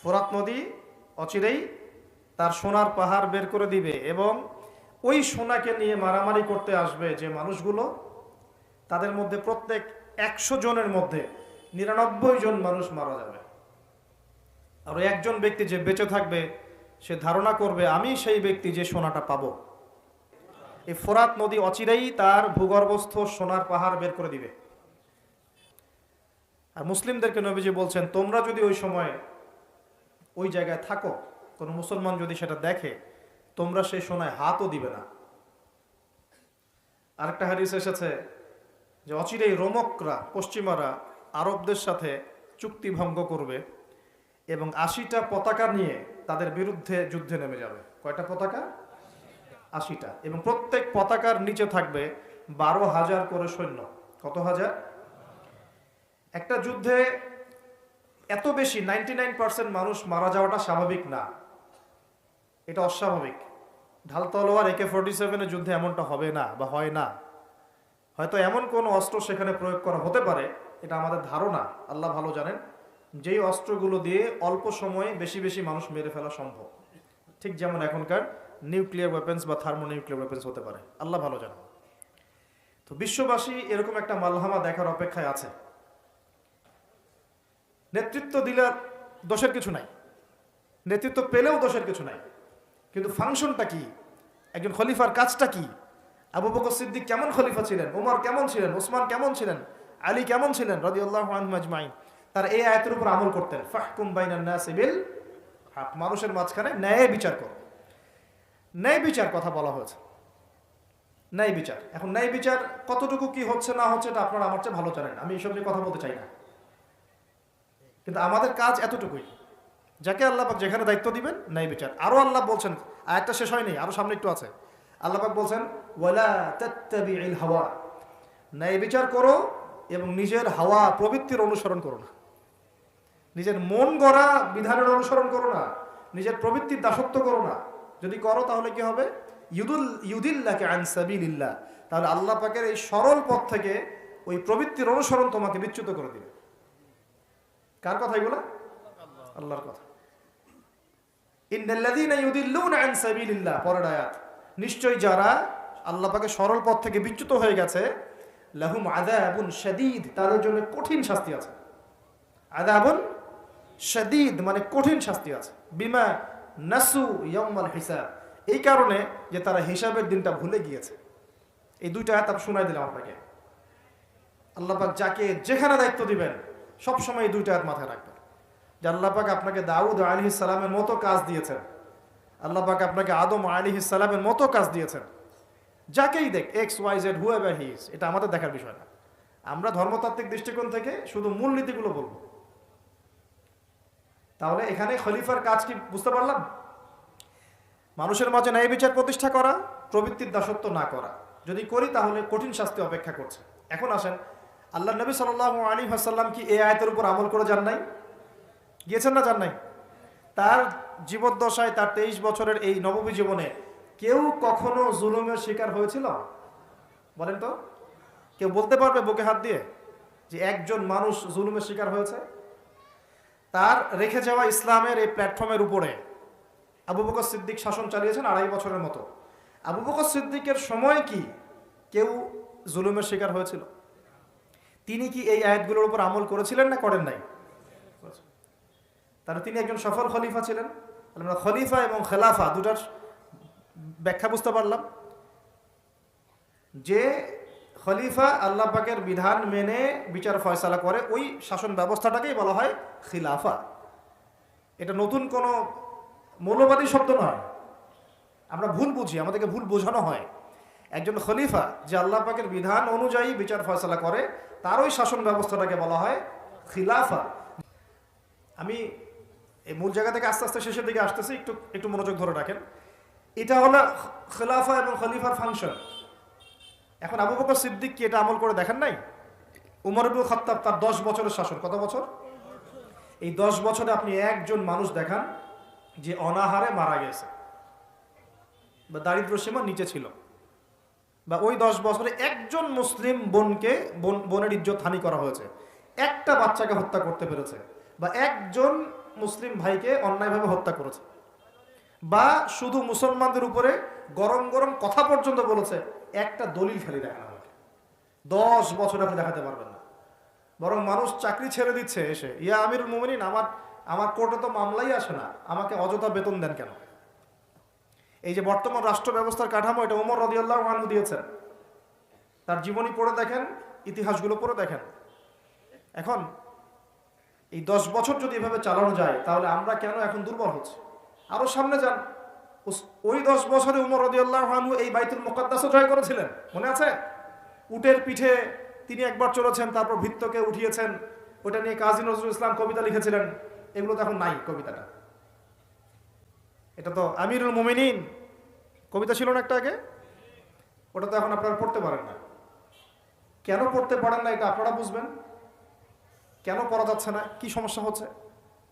ফোরাত নদী অচিরেই তার সোনার পাহাড় বের করে দিবে এবং ওই সোনাকে নিয়ে মারামারি করতে আসবে যে মানুষগুলো। তাদের মধ্যে প্রত্যেক একশো জনের মধ্যে নিরানব্বই জন মানুষ মারা যাবে। আর একজন ব্যক্তি যে বেঁচে থাকবে, সে ধারণা করবে, আমি সেই ব্যক্তি যে সোনাটা পাবো। এই ফোরাত নদী অচিরেই তার ভূগর্ভস্থ সোনার পাহাড় বের করে দিবে। আর মুসলিমদেরকে নবীজি বলছেন, তোমরা যদি ওই সময় ওই জায়গায় থাকো। কোনো মুসলমান যদি সেটা দেখে, তোমরা সেই সোনায় হাতও দিবে না। আরেকটা হাদিস এসেছে যে অচিরেই রোমকরা, পশ্চিমারা আরবদের সাথে চুক্তি ভঙ্গ করবে এবং আশিটা পতাকা নিয়ে তাদের বিরুদ্ধে যুদ্ধে নেমে যাবে। কয়টা পতাকা? আশিটা। এবং প্রত্যেক পতাকার নিচে থাকবে বারো হাজার করে সৈন্য। কত হাজার? একটা যুদ্ধে এত বেশি নাইনটি মানুষ মারা যাওয়াটা স্বাভাবিক না। এটা অস্বাভাবিক। ঢাল তলোয়ার একে ফোর্টি সেভেনের যুদ্ধে এমনটা হবে না বা হয় না। হয়তো এমন কোন অস্ত্র সেখানে প্রয়োগ করা হতে পারে, এটা আমাদের ধারণা। আল্লাহ ভালো জানেন, যেই অস্ত্রগুলো দিয়ে অল্প সময়ে বেশি বেশি মানুষ মেরে ফেলা সম্ভব। ঠিক যেমন এখনকার নিউক্লিয়ার ওয়েপেন্স বা থার্মো নিউক্লিয়ার ওয়েপেন্স হতে পারে। আল্লাহ ভালো জানেন। তো বিশ্ববাসী এরকম একটা মালহামা দেখার অপেক্ষায় আছে। নেতৃত্ব দিলে দোষের কিছু নাই। নেতৃত্ব পেলেও দোষের কিছু নাই। কিন্তু ফাংশনটা কি? একজন খলিফার কাজটা কি? আবু বকর সিদ্দিক কেমন খলিফা ছিলেন? ওমর কেমন ছিলেন? ওসমান কেমন ছিলেন? আলী কেমন ছিলেন? রদিউল্লাহ আজমাইন। তার এই আয়তের উপর আমল করতেন ফাহকুম বাইনান নাসি বিল হক। মানুষের মাঝখানে ন্যায় বিচার কর। ন্যায় বিচার কথা বলা হয়েছে। ন্যায় বিচার। এখন ন্যায় বিচার কতটুকু কি হচ্ছে না হচ্ছে এটা আপনারা আমার চেয়ে ভালো জানেন আমি এইসব নিয়ে কথা বলতে চাই না। কিন্তু আমাদের কাজ এতটুকুই। যাকে আল্লাহ পাক যেখানে দায়িত্ব দিবেন ন্যায় বিচার। আরও আল্লাহ বলছেন আরেকটা শেষ হয়নি আরও সামনে একটু আছে। আল্লাহ পাক বলছেন হাওয়া। ন্যায় বিচার করো এবং নিজের হাওয়া প্রবৃত্তির অনুসরণ করো না। নিজের মন গড়া বিধানের অনুসরণ করো না। নিজের প্রবৃত্তির দাসত্ব করো না। যদি করো তাহলে কি হবে? ইউদুল, ইউদিল্লাকে আনসাবিল্লাহ তাহলে আল্লাহ পাকের এই সরল পথ থেকে ওই প্রবৃত্তির অনুসরণ তোমাকে বিচ্যুত করে দিবে। কার কথা এগুলো? আল্লাহর কথা। পরের আয়াত। নিশ্চয় যারা আল্লাহ পাকের সরল পথ থেকে বিচ্যুত হয়ে গেছে, লাহুম আযাবুন শাদীদ, তাদের জন্য কঠিন শাস্তি আছে। আযাবুন শাদীদ মানে কঠিন শাস্তি আছে। বিমা নাসু ইয়াউমাল হিসাব। এই কারণে যে তারা হিসাবের দিনটা ভুলে গিয়েছে। এই দুইটা আয়াত আমি শোনাই দিলাম আপনাকে। আল্লাহ যাকে যেখানে দায়িত্ব দিবেন সব সময় এই দুইটা আয়াত মাথায় রাখবেন। যে আল্লাহ পাক আপনাকে দাউদ আলী সালামের মতো কাজ দিয়েছেন। আল্লাহ পাক আপনাকে আদম আলী সালামের মতো কাজ দিয়েছেন। যাকেই দেখ X Y Z whoever his এটা আমাদের দেখার বিষয় না। আমরা ধর্মতাত্ত্বিক দৃষ্টিকোণ থেকে শুধু মূলনীতিগুলো বলব। তাহলে এখানে খলিফার কাজ কি বুঝতে পারলাম? মানুষের মাঝে ন্যায় বিচার প্রতিষ্ঠা করা, প্রবৃত্তির দাসত্ব না করা। যদি করি তাহলে কঠিন শাস্তি অপেক্ষা করছে। এখন আসেন আল্লাহ নবী সাল আলী হাসাল্লাম কি এই আয়তের উপর আমল করে যান নাই? গিয়েছেন না যান নাই? তার জীবদ্দশায়, তার তেইশ বছরের এই নবমী জীবনে কেউ কখনো জুলুমের শিকার হয়েছিল? বলেন তো। কেউ বলতে পারবে বুকে হাত দিয়ে যে একজন মানুষ জুলুমের শিকার হয়েছে? তার রেখে যাওয়া ইসলামের এই প্ল্যাটফর্মের উপরে আবু বকর সিদ্দিক শাসন চালিয়েছেন আড়াই বছরের মতো। আবু বকর সিদ্দিকের সময় কি কেউ জুলুমের শিকার হয়েছিল? তিনি কি এই আয়াতগুলোর উপর আমল করেছিলেন না করেন নাই? তাহলে তিনি একজন সফল খলিফা ছিলেন। আমরা খলিফা এবং খেলাফা দুটার ব্যাখ্যা বুঝতে পারলাম। যে খলিফা আল্লাহ পাকের বিধান মেনে বিচার ফয়সালা করে, ওই শাসন ব্যবস্থাটাকেই বলা হয় খিলাফা। এটা নতুন কোনো মৌলবাদী শব্দ নয়। আমরা ভুল বুঝি, আমাদেরকে ভুল বোঝানো হয়। একজন খলিফা যে আল্লাহ পাকের বিধান অনুযায়ী বিচার ফয়সালা করে, তার ওই শাসন ব্যবস্থাটাকে বলা হয় খিলাফা। আমি এই মূল জায়গা থেকে আস্তে আস্তে শেষের দিকে আসতেছি, একটু একটু মনোযোগ ধরে রাখেন। এটা হলো খেলাফা এবং খলিফার ফাংশন। এখন আবু বকর সিদ্দিক কি এটা আমল করে দেখেন নাই? উমর ইবুল খত্তাব তার দশ বছরের শাসন। কত বছর? এই দশ বছরে আপনি একজন মানুষ দেখান যে অনাহারে মারা গেছে। বা দারিদ্র সীমা নিচে ছিল। বা ওই দশ বছরে একজন মুসলিম বোনকে, বোন, বোনের ইজ্জত হানি করা হয়েছে। একটা বাচ্চাকে হত্যা করতে পেরেছে বা একজন মুসলিম ভাইকে অন্যায়ভাবে হত্যা করেছে বা শুধু মুসলমানদের উপরে গরম গরম কথা পর্যন্ত বলেছে, একটা দলিল খালি দেখান আমাকে। দশ বছর আপনি দেখাতে পারবেন না। বরং মানুষ চাকরি ছেড়ে দিচ্ছে এসে, ইয়া আমিরুল মোমিনিন, আমার আমার কোর্টে তো মামলাই আসে না, আমাকে অযথা বেতন দেন কেন? এই যে বর্তমান রাষ্ট্র ব্যবস্থার কাঠামো, এটা ওমর রদিয়াল্লাহ আনহু দিয়েছেন। তার জীবনী পড়ে দেখেন, ইতিহাসগুলো পড়ে দেখেন। এখন, এই দশ বছর যদি এভাবে চালানো যায়, তাহলে আমরা কেন এখন দুর্বল হচ্ছি? আরও সামনে যান। ওই দশ বছরে উমর রদিয়াল্লাহ আনহু এই বাইতুল মোকাদ্দাসও জয় করেছিলেন, মনে আছে? উটের পিঠে তিনি একবার চলেছেন, তারপর ভিত্তকে উঠিয়েছেন। ওটা নিয়ে কাজী নজরুল ইসলাম কবিতা লিখেছিলেন। এগুলো তো এখন নাই কবিতাটা। এটা তো আমিরুল মোমিনিন। কবিতা ছিল না একটা আগে? ওটা তো এখন আপনারা পড়তে পারেন না। কেন পড়তে পারেন না এটা আপনারা বুঝবেন? কেন পড়া যাচ্ছে না? কি সমস্যা হচ্ছে?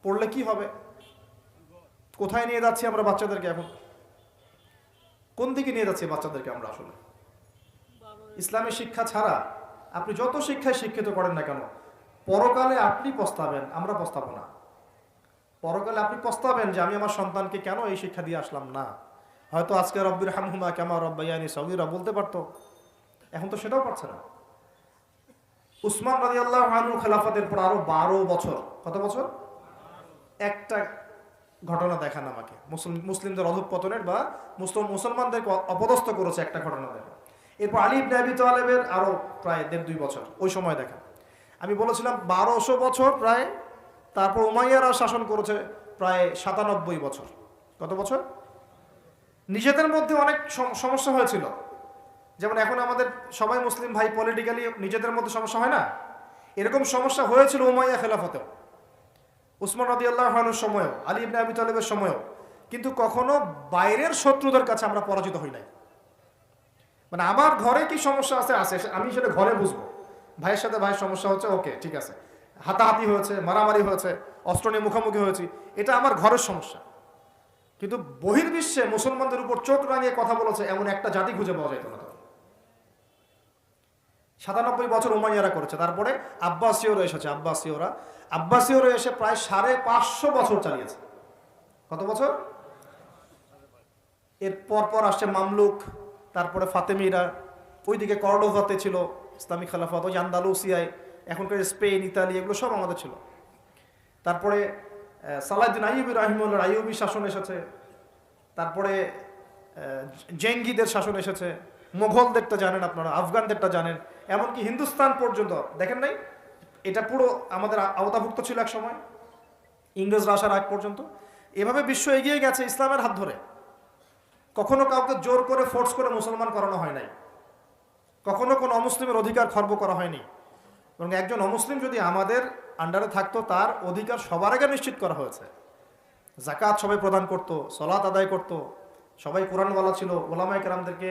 পড়লে কি হবে? কোথায় নিয়ে যাচ্ছি আমরা বাচ্চাদেরকে এখন? কোন দিকে নিয়ে যাচ্ছি বাচ্চাদেরকে আমরা আসলে? ইসলামী শিক্ষা ছাড়া আপনি যত শিক্ষায় শিক্ষিত করেন না কেন, পরকালে আপনি পস্তাবেন, আমরা পস্তাবো না। পরকালে আপনি পস্তাবেন যে আমি আমার সন্তানকে কেন এই শিক্ষা দিয়ে আসলাম? না। হয়তো আজকে রব্বির হামহুমা কেমা রব্বাইয়ানি সৌদিরা বলতে পারতো। এখন তো সেটাও পারছে না। উসমান রাজি আল্লাহ খেলাফতের পর আরও বারো বছর, কত বছর? একটা ঘটনা দেখান আমাকে। মুসলিম, মুসলিমদের অধঃপতনের বা মুসলিম, মুসলমানদেরকে অপদস্থ করেছে একটা ঘটনা দেখা এরপর আলী আবি তালেবের আরও প্রায় দেড় দুই বছর, ওই সময় দেখা আমি বলেছিলাম বারোশো বছর প্রায় তারপর উমাইয়ারা শাসন করেছে প্রায় সাতানব্বই বছর। কত বছর? নিজেদের মধ্যে অনেক সম- সমস্যা হয়েছিল। যেমন এখন আমাদের সবাই মুসলিম ভাই পলিটিক্যালি নিজেদের মধ্যে সমস্যা হয় না? এরকম সমস্যা হয়েছিল উমাইয়া খেলাফতেও। উসমান রাদি আল্লাহর সময়ও, আলী ইবনে আবি তালেবের সময়ও। কিন্তু কখনো বাইরের শত্রুদের কাছে আমরা পরাজিত হই নাই। মানে আমার ঘরে কি সমস্যা আছে? আছে, আমি সেটা ঘরে বুঝব। ভাইয়ের সাথে ভাইয়ের সমস্যা হচ্ছে, ওকে, ঠিক আছে। হাতাহাতি হয়েছে, মারামারি হয়েছে, অস্ত্র নিয়ে মুখোমুখি হয়েছি, এটা আমার ঘরের সমস্যা। কিন্তু বহির্বিশ্বে মুসলমানদের উপর চোখ রাঙিয়ে কথা বলেছে, এমন একটা জাতি খুঁজে পাওয়া যেত না। সাতানব্বই বছর উমাইয়ারা করেছে, তারপরে আব্বাসীয়রা এসেছে, আব্বাসীয়রা। আব্বাসীয়রা এসে প্রায় সাড়ে পাঁচশো বছর চালিয়েছে। কত বছর? এর পর পর আসছে মামলুক, তারপরে ফাতেমিরা, ওইদিকে কর্ডোভাতে ছিল ইসলামিক খেলাফত, ওই আন্দালুসিয়ায় এখনকার স্পেন ইতালি এগুলো সব আমাদের ছিল। তারপরে আহ, সালাউদ্দিন আইয়ুবি রাহিমুল্লাহ আইয়ুবি শাসন এসেছে। তারপরে জেঙ্গিদের শাসন এসেছে। মোঘলদেরটা জানেন আপনারা আফগানদেরটা জানেন। এমনকি হিন্দুস্তান পর্যন্ত দেখেন নাই? এটা পুরো আমাদের আওতাভুক্ত ছিল এক সময় ইংরেজরা আসার আগ পর্যন্ত। এভাবে বিশ্ব এগিয়ে গেছে ইসলামের হাত ধরে। কখনো কাউকে জোর করে ফোর্স করে মুসলমান করানো হয় নাই। কখনো কোনো অমুসলিমের অধিকার খর্ব করা হয়নি। এবং একজন অমুসলিম যদি আমাদের আন্ডারে থাকতো, তার অধিকার সবার আগে নিশ্চিত করা হয়েছে। জাকাত সবাই প্রদান করত সলাত আদায় করত, সবাই কোরআনওয়ালা ছিল, ওলামায় কেরামদেরকে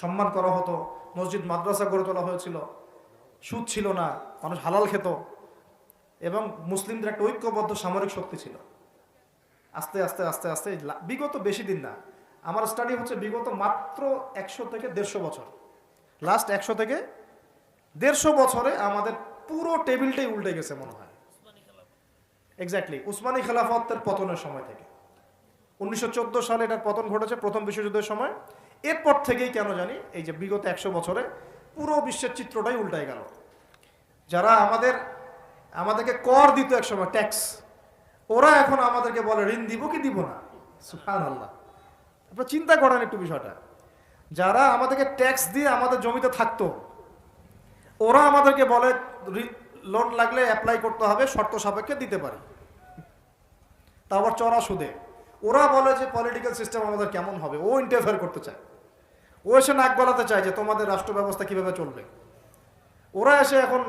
সম্মান করা হতো, মসজিদ, মাদ্রাসা গড়ে তোলা হয়েছিল, সুদ ছিল না, মানুষ হালাল খেত এবং মুসলিমদের একটা ঐক্যবদ্ধ সামরিক শক্তি ছিল। আস্তে আস্তে আস্তে আস্তে বিগত বেশি দিন না, আমার স্টাডি হচ্ছে বিগত মাত্র একশো থেকে দেড়শো বছর। লাস্ট একশো থেকে দেড়শো বছরে আমাদের পুরো টেবিলটাই উল্টে গেছে মনে হয়। এক্স্যাক্টলি উসমানী খেলাফতের পতনের সময় থেকে। উনিশশো চোদ্দ সালে এটার পতন ঘটেছে প্রথম বিশ্বযুদ্ধের সময়। এরপর থেকেই কেন জানি এই যে বিগত একশো বছরে পুরো বিশ্বের চিত্রটাই উল্টাই গেল। যারা আমাদের, আমাদেরকে কর দিত এক সময় ট্যাক্স ওরা এখন আমাদেরকে বলে, ঋণ দিব কি দিব না? সুহান আল্লাহ আপনারা চিন্তা করেন একটু বিষয়টা। যারা আমাদেরকে ট্যাক্স দিয়ে আমাদের জমিতে থাকতো ওরা আমাদেরকে বলে লোন লাগলে অ্যাপ্লাই করতে হবে, শর্ত সাপেক্ষে দিতে পারি। তা আবার চড়া সুদে। ওরা বলে যে পলিটিক্যাল সিস্টেম আমাদের কেমন হবে? ও ইন্টারফেয়ার করতে চায়। ও এসে নাক গলাতে চায় যে, তোমাদের রাষ্ট্র ব্যবস্থা কীভাবে চলবে? ওরা এসে এখন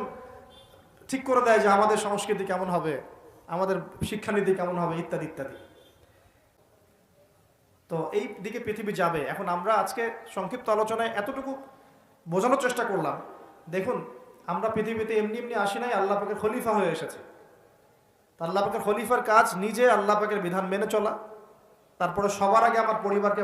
ঠিক করে দেয় যে, আমাদের সংস্কৃতি কেমন হবে? আমাদের শিক্ষানীতি কেমন হবে? ইত্যাদি ইত্যাদি। তো এই দিকে পৃথিবী যাবে। এখন আমরা আজকে সংক্ষিপ্ত আলোচনায় এতটুকু বোঝানোর চেষ্টা করলাম। দেখুন, আমরা পৃথিবীতে এমনি এমনি আসি নাই, আল্লাহ পাকের খলিফা হয়ে এসেছে। আল্লাহ পাকের খলিফার কাজ নিজে আল্লাহ পাকের বিধান মেনে চলা। তারপরে সবার আগে আমার পরিবারকে